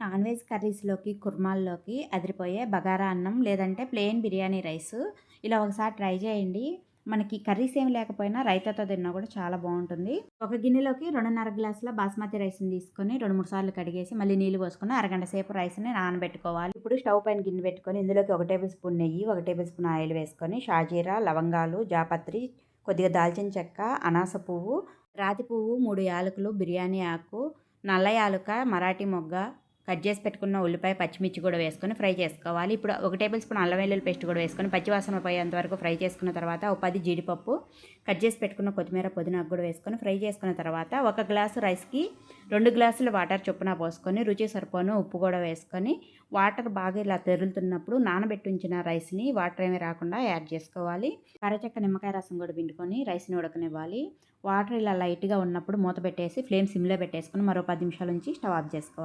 Non veg కర్రీస్లోకి కుర్మాల్లోకి అదిరిపోయే బగారా అన్నం లేదంటే ప్లెయిన్ బిర్యానీ రైస్. ఇలా ఒకసారి ట్రై చేయండి. మనకి కర్రీస్ ఏమి లేకపోయినా రైతాతో తిన్నా కూడా చాలా బాగుంటుంది. ఒక గిన్నెలోకి రెండున్నర గ్లాసుల బాస్మతి రైస్ని తీసుకొని రెండు మూడు సార్లు కడిగేసి మళ్ళీ నీళ్ళు పోసుకొని అరగంట సేపు రైస్ని నానబెట్టుకోవాలి. ఇప్పుడు స్టవ్ పైన గిన్నె పెట్టుకొని ఇందులోకి ఒక టేబుల్ స్పూన్ నెయ్యి ఒక టేబుల్ స్పూన్ ఆయిల్ వేసుకొని షాజీరా లవంగాలు జాపత్రి కొద్దిగా దాల్చిన చెక్క అనాస పువ్వు రాతి పువ్వు మూడు యాలకులు బిర్యానీ ఆకు నల్ల యాలుక మరాఠీ మొగ్గ కట్ చేసి పెట్టుకున్న ఉల్లిపాయ పచ్చిమిర్చి కూడా వేసుకొని ఫ్రై చేసుకోవాలి. ఇప్పుడు ఒక టేబుల్ స్పూన్ అల్లం వెల్లుల్లి పేస్ట్ కూడా వేసుకొని పచ్చివాసన పోయేంత వరకు ఫ్రై చేసుకున్న తర్వాత ఒక పది జీడిపప్పు కట్ చేసి పెట్టుకున్న కొత్తిమీర పుదీనాకు కూడా వేసుకొని ఫ్రై చేసుకున్న తర్వాత ఒక గ్లాసు రైస్కి రెండు గ్లాసులు వాటర్ చొప్పున పోసుకొని రుచి సరిపోను ఉప్పు కూడా వేసుకొని వాటర్ బాగా ఇలా తెరులుతున్నప్పుడు నానబెట్టి ఉంచిన రైస్ని వాటర్ ఏమీ రాకుండా యాడ్ చేసుకోవాలి. కరచక్క నిమ్మకాయ రసం కూడా పిండుకొని రైస్ని ఉడకనివ్వాలి. వాటర్ ఇలా లైట్గా ఉన్నప్పుడు మూత పెట్టేసి ఫ్లేమ్ సిమ్లో పెట్టేసుకొని మరో పది నిమిషాల నుంచి స్టవ్ ఆఫ్ చేసుకోవాలి.